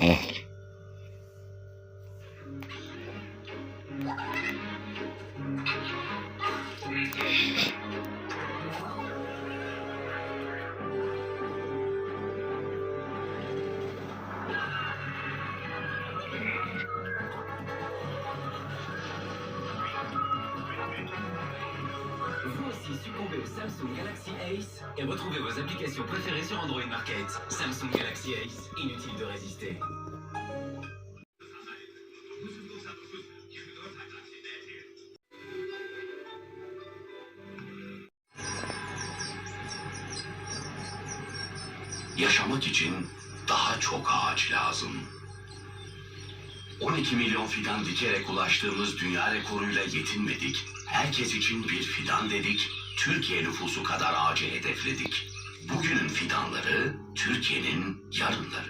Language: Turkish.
Oh. Au Samsung Galaxy Ace et retrouvez vos applications préférées sur Android Market. Samsung Galaxy Ace, inutile de résister. Yaşamak için daha çok ağaç lazım. 12 milyon fidan dikerek ulaştığımız dünya rekoruyla yetinmedik. Herkes için bir fidan dedik. Türkiye nüfusu kadar ağacı hedefledik. Bugünün fidanları Türkiye'nin yarınları.